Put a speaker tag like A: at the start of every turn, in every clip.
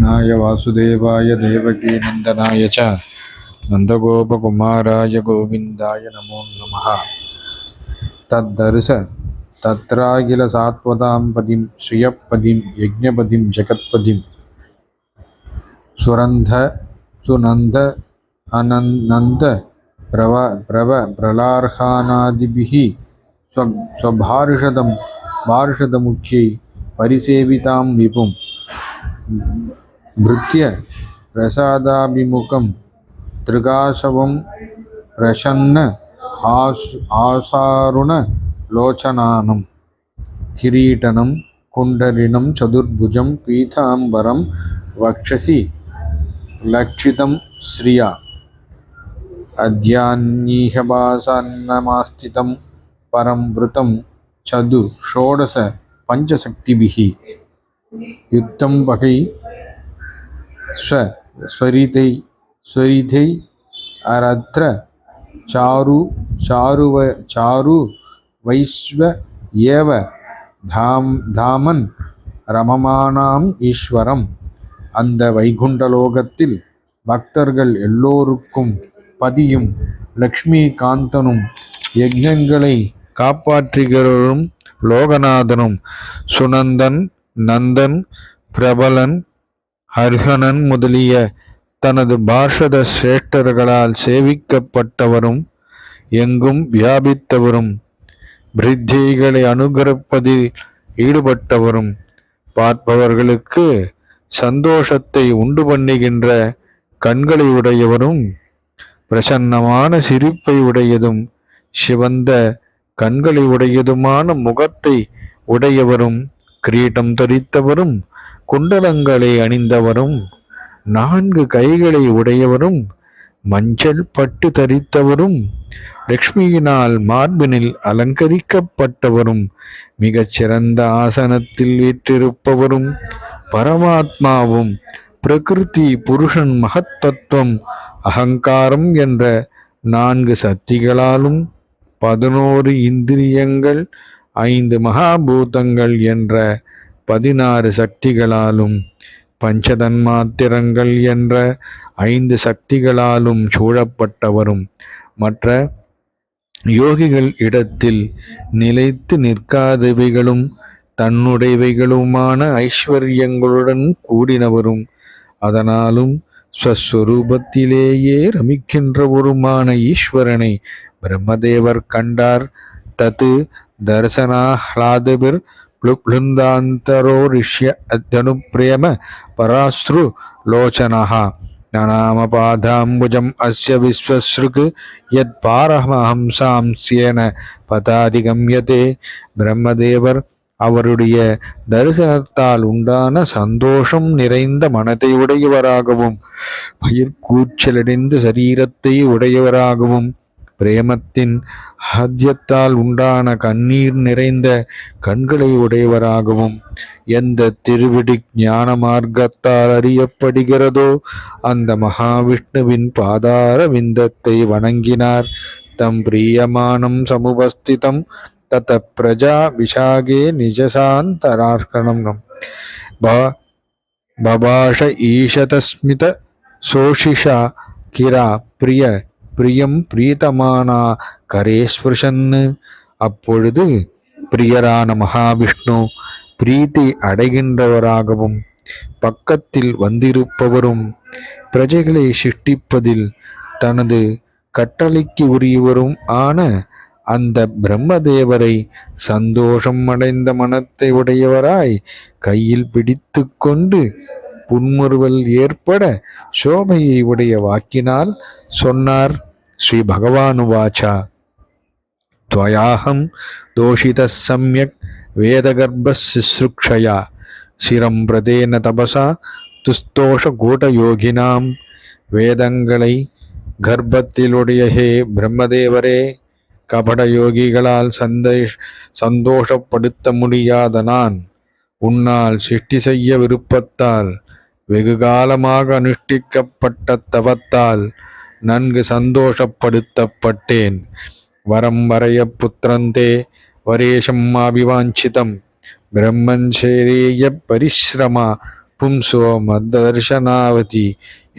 A: कृष्णाय वासुदेवाय देवकी नन्दनाय च। नन्दगोपकुमाराय गोविन्दाय नमो नमः। तद्धर्ष तत्राखिलसात्वतां पदिं श्रियपदिं यज्ञपदिं, जगत्पदिं। सुरन्ध सुनन्द अनन्द प्रव प्रव प्रलार्हानादिभिः स्व स्वभार्षदं भार्षदमुख्यै परिसेवितां భృత్య प्रसादाभिमुखं త్రికాశవం ప్రసన్న ఆశ్ आसारुणलोचनानं किरीटनं కిరీటనం चतुर्भुजं చతుర్భుజం वक्षसि लक्षितं లక్షితం శ్రియా परं वृतं వృతం చదు షోడశ పంచశక్తిభిః యుక్తం ஸ்வ ஸ்வரிதை ஸ்வரிதை அரத்ர சாரு சாருவ சாரு வைஸ்வ ஏவ தாம் தாமன் ரமமானாம் ஈஸ்வரம். அந்த வைகுண்டலோகத்தில் பக்தர்கள் எல்லோருக்கும் பதியும் லக்ஷ்மி காந்தனும் யஜ்ஞங்களை காப்பாற்றுகிறவரும் லோகநாதனும் சுனந்தன் நந்தன் பிரபலன் அர்ஹனன் முதலிய தனது பாஷத சிரேஷ்டர்களால் சேவிக்கப்பட்டவரும் எங்கும் வியாபித்தவரும் பிரித்திகளை அனுகரிப்பதில் ஈடுபட்டவரும் பார்ப்பவர்களுக்கு சந்தோஷத்தை உண்டு பண்ணுகின்ற கண்களை உடையவரும் பிரசன்னமான சிரிப்பை உடையதும் சிவந்த கண்களை உடையதுமான முகத்தை உடையவரும் கிரீட்டம் தரித்தவரும் குண்டலங்களை அணிந்தவரும் நான்கு கைகளை உடையவரும் மஞ்சள் பட்டு தரித்தவரும் லக்ஷ்மியினால் மார்பினில் அலங்கரிக்கப்பட்டவரும் மிகச்சிறந்த ஆசனத்தில் வீற்றிருப்பவரும் பரமாத்மாவும் பிரகிருதி புருஷன் மகத்தத்துவம் அகங்காரம் என்ற நான்கு சக்திகளாலும் பதினோரு இந்திரியங்கள் ஐந்து மகாபூதங்கள் என்ற பதினாறு சக்திகளாலும் பஞ்சதன்மாத்திரங்கள் என்ற ஐந்து சக்திகளாலும் சூழப்பட்டவரும். மற்ற யோகிகள் இடத்தில் நிலைத்து நிற்காதவைகளும் தன்னுடையவைகளுமான ஐஸ்வர்யங்களுடன் கூடினவரும். அதனாலும் ஸ்வஸ்வரூபத்திலேயே ரமிக்கின்றவருமான ஈஸ்வரனை பிரம்மதேவர் கண்டார். தத்து தர்சனாஹ்லாதபிர் प्लुप्लुन्दान्तरोरिष्य अत्यनुप्रेम पराश्रु लोचनः ननामपादाम्बुजम् अस्य विश्वसृक् यत्पारमहंसां स्येन பதாதிகம்யதே பிரம்மதேவர் அவருடைய தரிசனத்தால் உண்டான சந்தோஷம் நிறைந்த மனதை உடையவராகவும் பயிர்கூச்சலடைந்த சரீரத்தை உடையவராகவும் பிரேமத்தின் ஹத்யத்தால் உண்டான கண்ணீர் நிறைந்த கண்களை உடையவராகவும் எந்த திருவிடி ஞான மார்க்கத்தால் அறியப்படுகிறதோ அந்த மகாவிஷ்ணுவின் பாதார விந்தத்தை வணங்கினார். தம் பிரியமானம் சமுபஸ்திதம் தத்த பிரஜா விஷாகே நிஜசாந்தரார்கணம் பபாஷ ஈஷதஸ்மித சோஷிஷா கிரா பிரிய பிரியம் பிரீதமானா கரேஸ்பிருஷன்னு. அப்பொழுது பிரியரான மகாவிஷ்ணு பிரீத்தி அடைகின்றவராகவும் பக்கத்தில் வந்திருப்பவரும் பிரஜைகளை சிருஷ்டிப்பதில் தனது கட்டளைக்கு உரியவரும் ஆன அந்த பிரம்மதேவரை சந்தோஷம் அடைந்த மனத்தை உடையவராய் கையில் பிடித்து கொண்டு புன்முறுவல் ஏற்பட சோபையை உடைய வாக்கினால் சொன்னார். ஸ்ரீ பகவானுவாச்சா त्वयाहं दोषितः सम्यक् वेदगर्भशुश्रूक्षया சிரம் பிரதேன தபசா துஸ்தோஷகூட்டயோகினாம் வேதங்களை கர்ப்பத்திலுடைய ஹே பிரம்மதேவரே கபட யோகிகளால் சந்தேஷ் சந்தோஷப்படுத்த முடியாத நான் உன்னால் சிருஷ்டி செய்ய விருப்பத்தால் வெகு காலமாக அனுஷ்டிக்கப்பட்ட தவத்தால் நன்கு சந்தோஷப்படுத்தப்பட்டேன். வரம் வரைய புத்திரந்தே வரேஷம் அபிவாஞ்சிதம். பிரம்மஞ்சேரிய பரிஸ்ரமா பும்சோ மத்தர்ஷனாவதி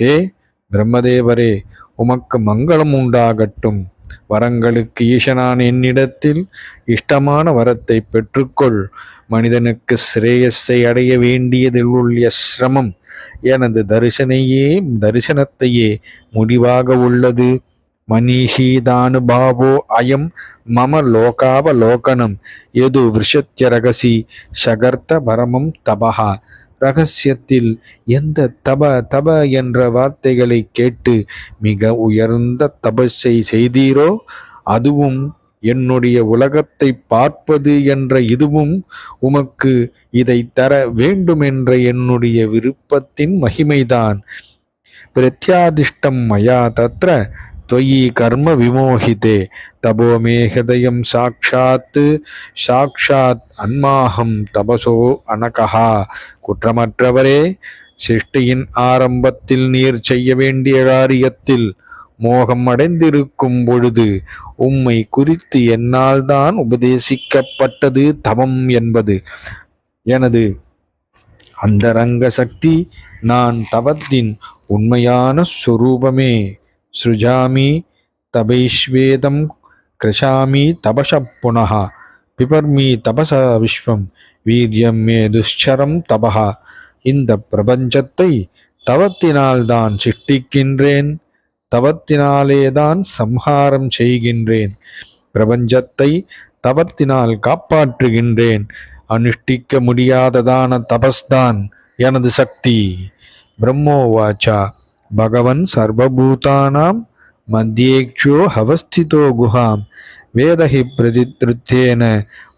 A: ஏ பிரம்மதேவரே உமக்கு மங்களம் உண்டாகட்டும். வரங்களுக்கு ஈசனான் என்னிடத்தில் இஷ்டமான வரத்தை பெற்றுக்கொள். மனிதனுக்கு சிரேயஸை அடைய வேண்டியதில் உள்ள சிரமம் எனது தரிசனையே தரிசனத்தையே முடிவாக உள்ளது. மனிஷீதானுபாவோ அயம் மம லோகாவலோகனம் எது விஷத்திய ரகசி சகர்த்த பரமம் தபஹா. ரகசியத்தில் எந்த தப தப என்ற வார்த்தைகளை கேட்டு மிக உயர்ந்த தபஸை செய்தீரோ? அதுவும் என்னுடைய உலகத்தை பார்ப்பது என்ற இதுவும் உமக்கு இதை தர வேண்டுமென்ற என்னுடைய விருப்பத்தின் மகிமைதான் பிரத்யாதிஷ்டம் மயா தத்ர त्वयि कर्म विमोहिते तपो मे हृदयं साक्षात् சாக்ஷாத் அன்மாஹம் தபசோ அனகஹா குற்றமற்றவரே சிருஷ்டியின் ஆரம்பத்தில் நீர் செய்ய வேண்டிய காரியத்தில் மோகம் அடைந்திருக்கும் பொழுது உம்மை குறித்து என்னால் தான் உபதேசிக்கப்பட்டது தவம் என்பது. எனது அந்தரங்க சக்தி நான் தவத்தின் உண்மையான ஸ்வரூபமே சுஜாமி தபைஸ்வேதம் கிருஷாமி தபச புனகா பிபர்மி தபச விஸ்வம் வீரியம் மே துஷ்சரம் தபகா இந்த பிரபஞ்சத்தை தவத்தினால்தான் சிட்டிக்கின்றேன் தவத்தினாலேதான் சம்ஹாரம் செய்கின்றேன். பிரபஞ்சத்தை தவத்தினால் காப்பாற்றுகின்றேன். அனுஷ்டிக்க முடியாததான தபஸ்தான் எனது சக்தி. பிரம்மோவாச்சா பகவன் சர்வபூதானாம் மத்தியேக்ஷோ ஹவஸ்திதோ குஹாம். வேதஹி பிரதித்ருத்தேன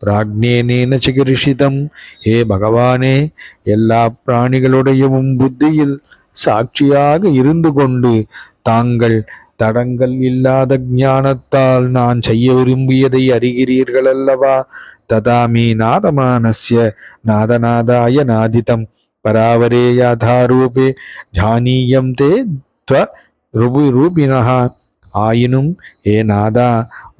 A: பிராக்னேனேன சிகிர்ஷிதம். ஹே பகவானே எல்லா பிராணிகளுடையவும் புத்தியில் சாட்சியாக இருந்து கொண்டு தாங்கள் தடங்கள் இல்லாத ஞானத்தால் நான் செய்ய விரும்பியதை அறிகிறீர்கள் அல்லவா ததாமி நாதமானஸ்ய நாதநாதாய நாதிதம் பராவரே யாதாரூபே ஜானீயம் தே துவ ருபு ரூபினஹ. ஆயினும் ஏ நாதா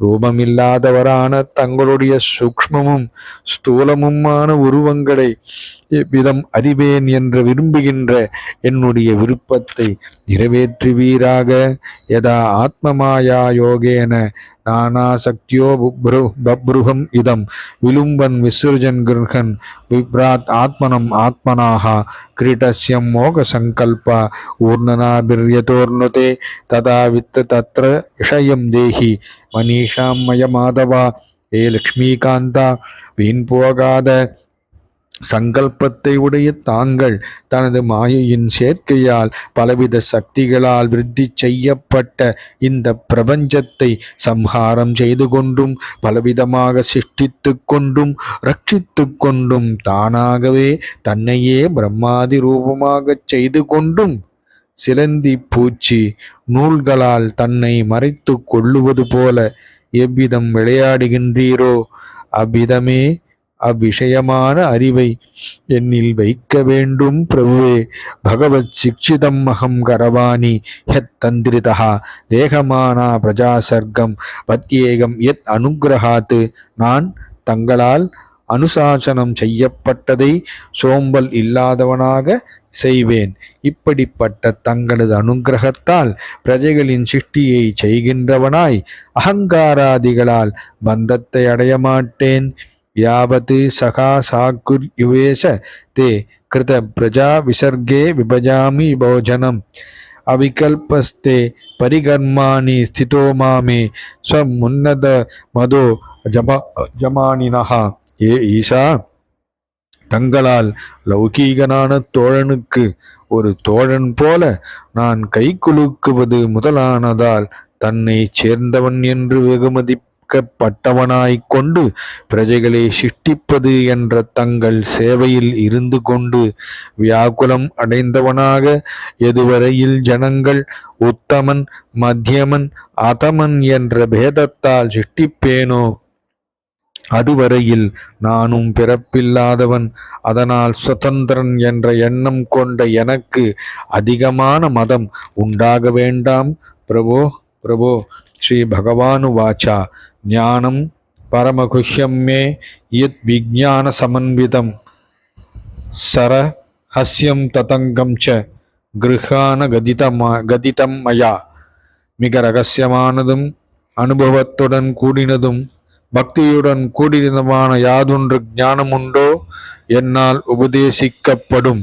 A: ரூபமில்லாதவரான தங்களுடைய சூக்மமும் ஸ்தூலமுமான உருவங்களை இவ்விதம் அறிவேன் என்று விரும்புகின்ற என்னுடைய விருப்பத்தை நிறைவேற்றுவீராக. யதா ஆத்மமாயா யோகேன நானாசக்தியோ புப்ரு பப்ருகம் இதம். விலும்பன் விசர்ஜன் கிருஹன் விப்ராத் ஆத்மனம் ஆத்மனாக. கிரீட்டஸ்யம் மோக சங்கல்ப. ஊர்ணனாபிர்யதோர்ணுதே ததா வித்து தத்ர இஷயம் தேஹி மனிஷாம் மய மாதவா ஏ லக்ஷ்மிகாந்தா. வீண் போகாத. சங்கல்பத்தை உடைய தாங்கள் தனது மாயையின் சேர்க்கையால் பலவித சக்திகளால் விருத்தி செய்யப்பட்ட இந்த பிரபஞ்சத்தை சம்ஹாரம் செய்து கொண்டும் பலவிதமாக சிருஷ்டித்து கொண்டும் ரட்சித்து கொண்டும் தானாகவே தன்னையே பிரம்மாதி ரூபமாகச் செய்து கொண்டும் சிலந்தி பூச்சி நூல்களால் தன்னை மறைத்து கொள்ளுவது போல எவ்விதம் விளையாடுகின்றீரோ அவ்விதமே அவ்விஷயமான அறிவை என்னில் வைக்க வேண்டும் பிரபுவே. பகவத் சிக்ஷிதம் அகம் கரவாணி ஹெத் தந்திரிதா தேகமானா பிரஜாசர்க்கம் பத்யேகம் எத் அனுகிரகாத்து நான் தங்களால் அனுசாசனம் செய்யப்பட்டதை சோம்பல் இல்லாதவனாக செய்வேன். இப்படிப்பட்ட தங்களது அனுகிரகத்தால் பிரஜைகளின் சிருஷ்டியை செய்கின்றவனாய் அகங்காராதிகளால் பந்தத்தை அடைய மாட்டேன் யாவத் சகா சாக்குர் யுவேச தே கிருத பிரஜா விசர்கே விபஜாமி போஜனம் அவிகல்பஸ்தே பரிகர்மாணி ஸ்திதோ மாமே ஸ்வமுன்னத மதோ ஜப ஜமானினஹா ஏ ஈசா தங்களால் லௌகீகனான தோழனுக்கு ஒரு தோழன் போல நான் கை குலுக்குவது முதலானதால் தன்னை சேர்ந்தவன் என்று வெகுமதி அழைக்கப்பட்டவனாய்க் கொண்டு பிரஜைகளை சிஷ்டிப்பது என்ற தங்கள் சேவையில் இருந்து கொண்டு வியாக்குலம் அடைந்தவனாக எதுவரையில் ஜனங்கள் உத்தமன் மத்தியமன் அதமன் என்ற பேதத்தால் சிஷ்டிப்பேனோ? அதுவரையில் நானும் பிறப்பில்லாதவன் அதனால் சுதந்திரன் என்ற எண்ணம் கொண்ட எனக்கு அதிகமான மதம் உண்டாக வேண்டாம். பிரபோ பிரபோ ஸ்ரீ பகவானு வாச்சா ஞானம் பரமகுஷ்யம் மே யத் விஜான சமன்விதம் சர ஹஸ்யம் ததங்கம் ச கிருஹான கதிதமா கதிதம் மயா. மிக ரகசியமானதும் அனுபவத்துடன் கூடினதும் பக்தியுடன் கூடினதுமான யாதொன்று ஞானம் உண்டோ என்னால் உபதேசிக்கப்படும்.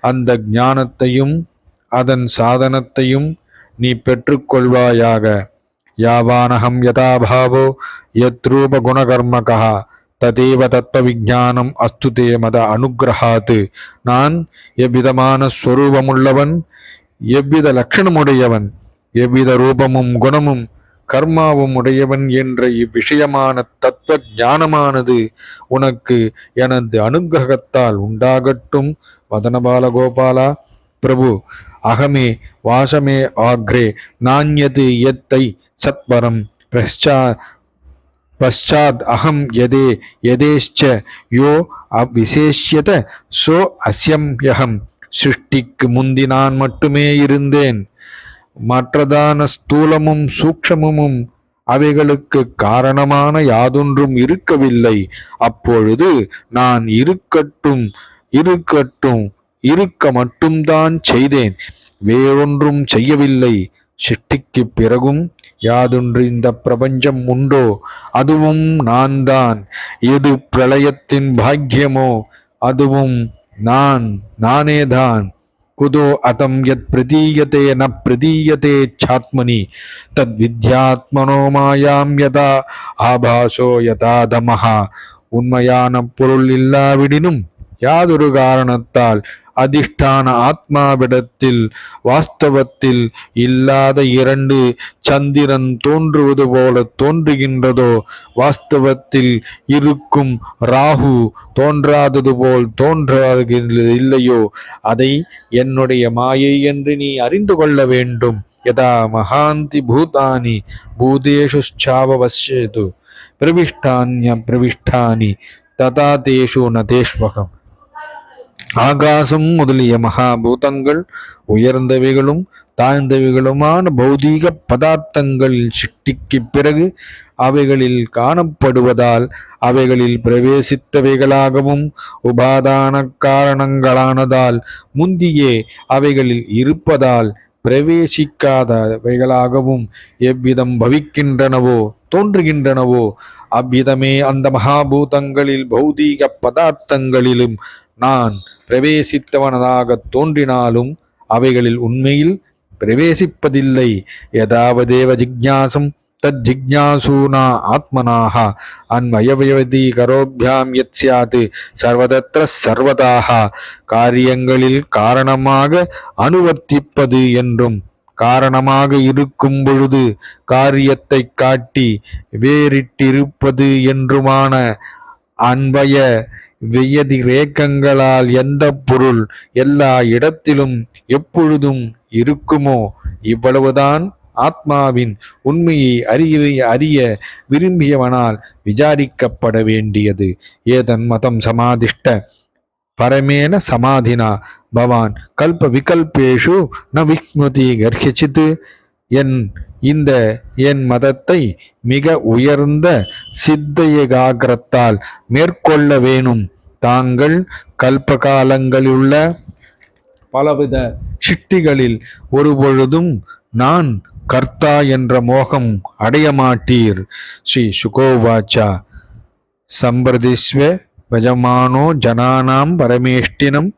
A: அந்த ஞானத்தையும் அதன் சாதனத்தையும் நீ பெற்றுக்கொள்வாயாக. யாவானகம் யதாபாவோ யத்ரூபகுணகர்மகா ததேவ தத்துவ விஜானம் அஸ்து தே மத அனுகிரகாத்து நான் எவ்விதமான ஸ்வரூபமுள்ளவன் எவ்வித லட்சணமுடையவன் எவ்வித ரூபமும் குணமும் கர்மாவும் உடையவன் என்ற இவ்விஷயமான தத்துவ ஞானமானது உனக்கு எனது அனுகிரகத்தால் உண்டாகட்டும் வதனபால கோபாலா பிரபு அகமே வாசமே ஆக்ரே நாண்யது எத்தை சத்வரம் பிரஷ்சா பஷாத் அகம் எதே எதேஷ்ச யோ அவ்விசேஷ்யத சோ அஸ்யம்யகம் சிருஷ்டிக்கு முந்தி நான் மட்டுமே இருந்தேன். மற்றதான ஸ்தூலமும் சூக்ஷமும் அவைகளுக்கு காரணமான யாதொன்றும் இருக்கவில்லை. அப்பொழுது நான் இருக்கட்டும் இருக்கட்டும் இருக்க மட்டும்தான் செய்தேன். வேறொன்றும் செய்யவில்லை. சிருஷ்டிக்கு பிறகும் யாதொன்று இந்த பிரபஞ்சம் உண்டோ? அதுவும் நான் தான் எது பிரளயத்தின் பாக்கியமோ? அதுவும் நான் நானேதான். குதோ அதம் யத் பிரதீயதே ந பிரதீயதே சாத்மனி. தத் வித்யாத்மனோ மாயாம் யதா ஆபாசோ யதா தமஹா. உண்மையான பொருள் இல்லாவிடினும் யாதொரு காரணத்தால் அதிஷ்டான ஆத்மாவிடத்தில் வாஸ்தவத்தில் இல்லாத இரண்டு சந்திரன் தோன்றுவது போல தோன்றுகின்றதோ வாஸ்தவத்தில் இருக்கும் ராகு தோன்றாதது போல் தோன்றாகின்றது இல்லையோ அதை என்னுடைய மாயை என்று நீ அறிந்து கொள்ள வேண்டும். யதா மகாந்தி பூதானி பூதேஷுச்சாவசியது பிரவிஷ்டானிய பிரவிஷ்டானி ததா தேஷு நதேஷ்வகம் ஆகாசம் முதலிய மகாபூதங்கள் உயர்ந்தவைகளும் தாழ்ந்தவைகளுமான பௌதீக பதார்த்தங்களில் சிட்டிக்கு பிறகு அவைகளில் காணப்படுவதால் அவைகளில் பிரவேசித்தவைகளாகவும் உபாதான காரணங்களானதால் முந்தியே அவைகளில் இருப்பதால் பிரவேசிக்காதவைகளாகவும் எவ்விதம் பவிக்கின்றனவோ தோன்றுகின்றனவோ அவ்விதமே அந்த மகாபூதங்களில் பௌதீக பதார்த்தங்களிலும் நான் பிரவேசித்தவனதாக தோன்றினாலும் அவைகளில் உண்மையில் பிரவேசிப்பதில்லை. யதாவதேவ ஜிக்ஞாசம் தத் ஜிக்ஞாசூனா ஆத்மனாக. அன்வயவயவதி கரோபியாம் யத் சியாத் சர்வதத்திர சர்வதாக. காரியங்களில் காரணமாக அனுவர்த்திப்பது என்றும் காரணமாக இருக்கும் பொழுது காரியத்தை காட்டி வேறிட்டிருப்பது என்றுமான அன்வய வெயதி ரேக்கங்களால் எந்த பொருள் எல்லா இடத்திலும் எப்பொழுதும் இருக்குமோ இவ்வளவுதான் ஆத்மாவின் உண்மையை அறிய அறிய விரும்பியவனால் விசாரிக்கப்பட வேண்டியது. ஏதன் மதம் சமாதிஷ்ட பரமேன சமாதினா. பவான் கல்ப விகல்பேஷு ந விக்மதி கர்ஹிச்சித். என் இந்த என் மதத்தை மிக உயர்ந்த சித்தயகாகிரத்தால் மேற்கொள்ள வேணும். தாங்கள் கல்பகாலங்களிலுள்ள பலவித சிட்டிகளில் ஒருபொழுதும் நான் கர்த்தா என்ற மோகம் அடைய மாட்டீர். ஸ்ரீ சுகோவாச்சா. சம்பிரதிஸ்வ வஜமானோ ஜனானாம் பரமேஷ்டினம்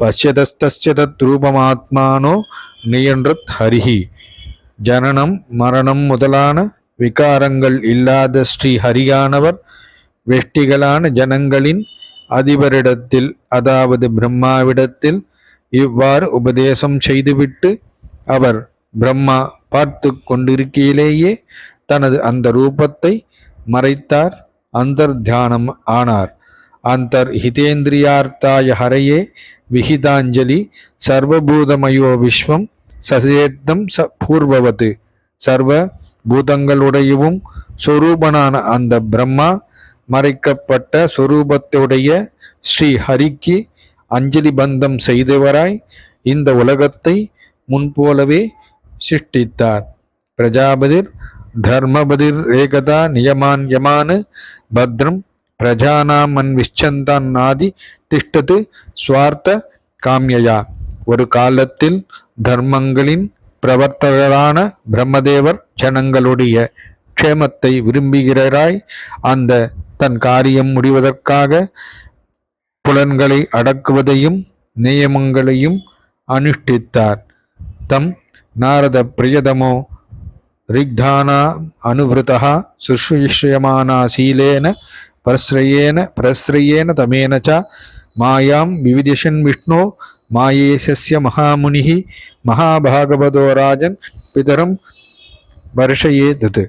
A: பசியதஸ்தஸ்ய தத் நியன்றத் ஹரிஹி. ஜனனம் மரணம் முதலான விகாரங்கள் இல்லாத ஸ்ரீ ஹரியானவர் வெஷ்டிகளான ஜனங்களின் அதிபரிடத்தில் அதாவது பிரம்மாவிடத்தில் இவ்வாறு உபதேசம் செய்துவிட்டு அவர் பிரம்மா பார்த்து கொண்டிருக்கையிலேயே தனது அந்த ரூபத்தை மறைத்தார் அந்தர் தியானம் ஆனார். அந்தர் ஹிதேந்திரியார்த்தாய ஹரையே விஹிதாஞ்சலி சர்வபூதமயோ விஸ்வம் சசேத்தம் ச பூர்வவது. சர்வ பூதங்களுடையவும் சொரூபனான அந்த பிரம்மா மறைக்கப்பட்ட சொரூபத்துடைய ஸ்ரீ ஹரிக்கு அஞ்சலி பந்தம் செய்தவராய் இந்த உலகத்தை முன்போலவே சிருஷ்டித்தார். பிரஜாபதிர் தர்மபதிர் ஏகதா நியமான் யமான பத்ரம் பிரஜானாம் அன்விஷ்சந்தான் நாதி திஷ்டது சுவார்த்த காமியயா. ஒரு காலத்தில் தர்மங்களின் பிரவர்த்தகரான பிரம்மதேவர் ஜனங்களுடைய க்ஷேமத்தை விரும்புகிறாராய் அந்த தன் காரியம் முடிவதற்காக புலன்களை அடக்குவதையும் நியமங்களையும் அனுஷ்டித்தார். தம் நாரத பிரியதமோ ரிக்தானா அனுவிருதா சுஷ்ரூஷ்யமானா சீலேன பரஸ்ரயேன பரஸ்ரயேன தமேன ச மாயாம் விவிதிஷன் விஷ்ணோ மாயேசஸ்ய மகாமுனிகி மகாபாகவதோ ராஜன் பிதரம் வருஷயேதது.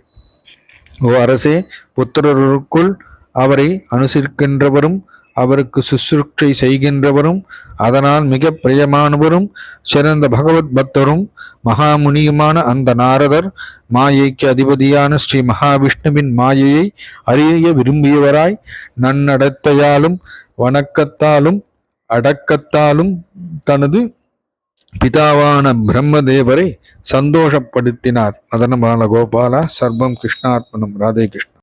A: ஓ அரசே புத்திரருக்குள் அவரை அனுசரிக்கின்றவரும் அவருக்கு சுசுரூஷை செய்கின்றவரும் அதனால் மிக பிரியமானவரும் சிறந்த பகவத் பக்தரும் மகாமுனியுமான அந்த நாரதர் மாயைக்கு அதிபதியான ஸ்ரீ மகாவிஷ்ணுவின் மாயையை அறிய விரும்பியவராய் நன்னடத்தையாலும் வணக்கத்தாலும் அடக்கத்தாலும் தனது பிதாவான பிரம்மதேவரை சந்தோஷப்படுத்தினார். அதனமான கோபாலா சர்வம் கிருஷ்ணார்ப்பணம் ராதே கிருஷ்ணா.